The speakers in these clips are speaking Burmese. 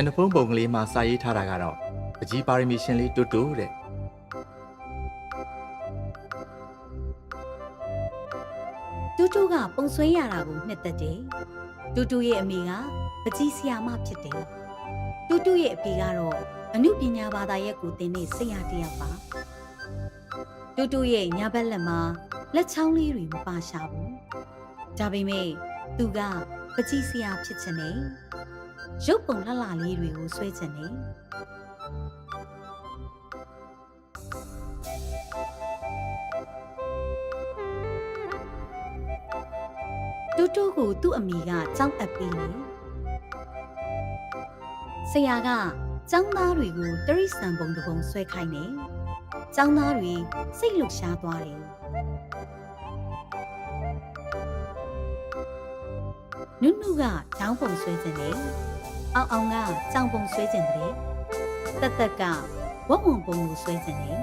ညနေဖုံးပုံကလေးမှာစာရေးထားတာကတော့ပကြီးပါရမီရှင်လေးတူတူတဲ့တူတူကပုံဆွဲရတာကိုနှစ်သက်တယ်တူတူရဲ့အမေကပကြီးဆရာမဖြစ်တယ်တူတူရဲ့အဖေကတော့အမှုပညာဘာသာရပ်ကိုသင်တဲ့ဆရာတစ်ယောက်ပါတူတူရဲ့ညာဘက်လက်မှာလက်ချောင်းလေးတွေမပါရှာဘူးဒါပေမဲ့သူက ပကြီးဆရာဖြစ်ချင်တယ်ရုပ်ပုံလှလှလေးတွေကိုဆွဲချင်တယ်တူတူကိုသူ့အမိကကြောင်းအပ်ပေးတယ်။ဆရာကကျောင်းသားတွေကိုတရိษံပုံတစ်ပုံဆွဲခိုင်းတယ်။ကျောင်းသားတွေစိတ်လှုပ်ရှားသွားတယ်။ နုနုကတောင်းပုံဆွဲခြင်းတယ်။အောင်အောင်ကကြောင်ပုံဆွဲခြင်းတယ်။တက်တက်ကဝက်ဝံပုံကိုဆွဲခြင်းတယ်။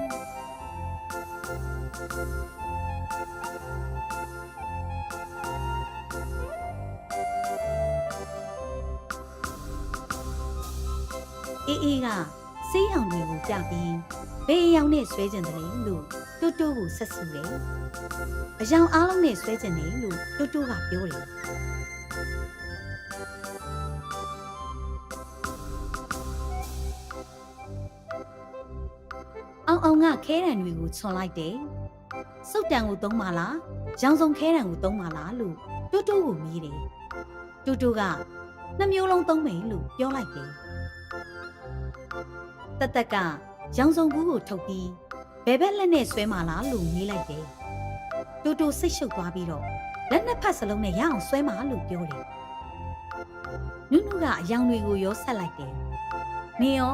အေးအေးကဆေးရောင်တွေကိုပြပြီးဘယ်အရောင်နဲ့ဆွဲကျင်တယ်လို့တူတူကိုဆက်ဆူတယ်။အရောင်အားလုံးနဲ့ဆွဲကျင်တယ်လို့တူတူကပြောတယ် အောင်အောင်ကခဲတံတွေကိုချွန်လိုက်တယ်။စုတ်တံကိုသုံးပါလား။ရောင်စုံခဲတံကိုသုံးပါလားလို့တူတူကိုမေးတယ်။တူတူကနှစ်မျိုးလုံးသုံးမယ်လို့ပြောလိုက်တယ်။တတက်ကရောင်စုံဘူးကိုထုတ်ပြီးဘယ်ဘက်လက်နဲ့ဆွဲမှာလားလို့မေးလိုက်တယ်။တူတူစိတ်ရှုပ်သွားပြီးတော့လက်နှစ်ဖက်စလုံးနဲ့ရအောင်ဆွဲမှာလို့ပြောတယ်။နုနုကအယောင်တွေကိုရောဆက်လိုက်တယ်။နေရော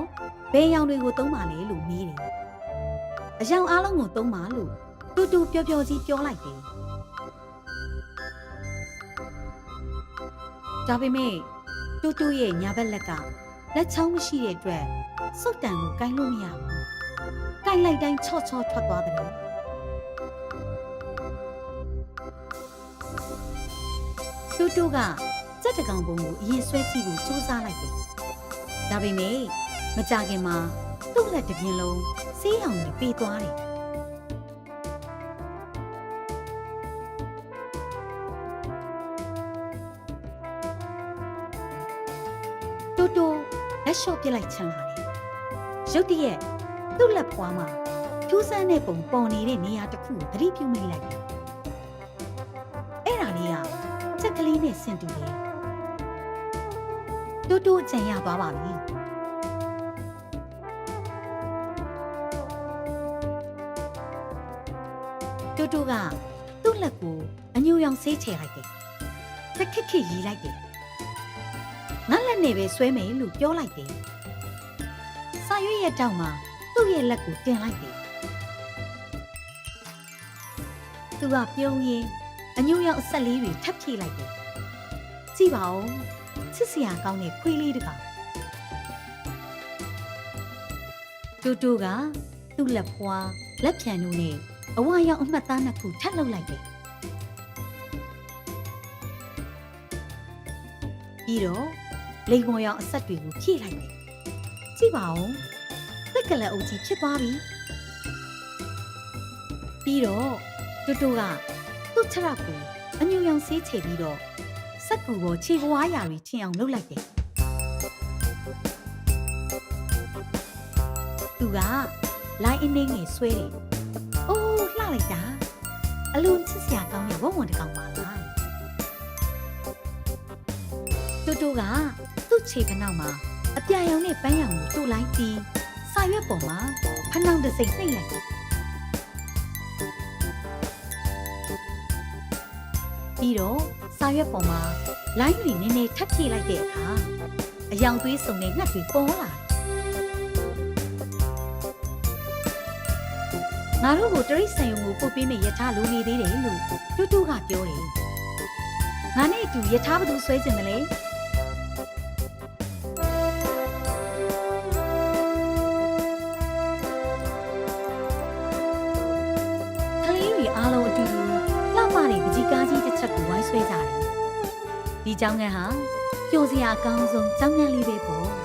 ဘယ်အယောင်တွေကိုသုံးပါလဲလို့မေးတယ်။ အယောင်အားလုံးကိုသုံးပါလို့တူတူပျော်ပျော်ကြီးပြောလိုက်တယ်။ဒါပေမဲ့တူတူရဲ့ညာဘက်လက်ကလက်ချောင်းမရှိတဲ့အတွက်စုတ်တန်ကိုကိုင်းလို့မရဘူး။ကိုင်းလိုက်တိုင်းချော့ချော့ထွက်သွားတယ်။တူတူကစက်တကောင်ပုံကိုအရင်ဆွဲကြည့်ဖို့စူးစမ်းလိုက်တယ်။ဒါပေမဲ့မကြခင်မှာသူ့လက်တစ်ပြင်းလုံး ဆေးရောင်တွေပေးသွားတယ်တူတူလက်လျှော့ပစ်လိုက်ချင်လာတယ်ရုတ်တရက်သူ့လက်ဖွားမှာထူးဆန်းတဲ့ပုံပေါ်နေတဲ့နေရာတစ်ခုကိုသတိပြုမိလိုက်တယ်အဲ့ဒါလေးကချက်ကလေးနဲ့ဆင်တူတယ်တူတူအကြံရသွားပါပြီ တူတူကသူ့လက်ကိုအညူရောင်ဆေးချေလိုက်တယ်။တစ်ခက်ခက်ရီလိုက်တယ်။ငါလက်နဲ့ပဲဆွဲမယ်လို့ပြောလိုက်တယ်။စာရွက်ရဲ့တောက်မှာသူ့ရဲ့လက်ကိုတင်လိုက်တယ်။သူကပြုံးရင်းအညူရောင်အဆက်လေးတွေထပ်ဖြည့်လိုက်တယ်။ကြည့်ပါဦးချစ်စရာကောင်းတဲ့ခွေးလေးတကောင်တူတူကသူ့လက်ဖွားလက်ဖြံတို့နဲ့ အဝါရောင်အမှတ်သားနှစ်ခုထပ်လုပ်လိုက်တယ်။ပြီးတော့လိန်မော်ရောင်အဆက်တွေကိုဖြည့်လိုက်တယ်။ကြည့်ပါဦး။သက်ကလက်အုပ်ကြီးဖြစ်သွားပြီ။ပြီးတော့တူတူကသူ့ခြေထောက်ကိုအညူရောင်ဆေးချေပြီးတော့စက်ကူကိုခြေပွားရာတွေထင်အောင်လုပ်လိုက်တယ်။သူကလိုင်းအင်းနေငယ်ဆွဲတယ်။အိုး လှလိုက်တာအလွန်ချစ်စရာကောင်းတဲ့ဝုံဝံတစ်ကောင်ပါလားတူတူကသူ့ခြေဖနှောက်မှာအပြာရောင်နဲ့ပန်းရောင်ကိုတူလိုက်ပြီးစာရွက်ပေါ်မှာဖနှောက်တစ်စိမ့်နှိပ်လိုက်တယ်ပြီးတော့စာရွက်ပေါ်မှာလိုင်းတွေနည်းနည်းထပ်ဖြည့်လိုက်တဲ့အခါအယောင်သွေးစုံတဲ့ငှက်တွေပေါ်လာတယ် ငါတို့ကိုတရိတ်ဆန်ယုံကိုပို့ပေးမယ့်ယထာလိုနေသေးတယ်လို့တူတူကပြောတယ်။ငါနဲ့အတူယထာဘသူဆွဲခြင်းမလဲ။ကလေးတွေအားလုံးအတူတူလှပတဲ့ပကြီးကားကြီးတစ်ချက်ကိုဝိုင်းဆွဲကြတယ်။ဒီကြောင်ငန်းဟာပျော်စရာအကောင်းဆုံးကြောင်ငန်းလေးပဲပေါ့။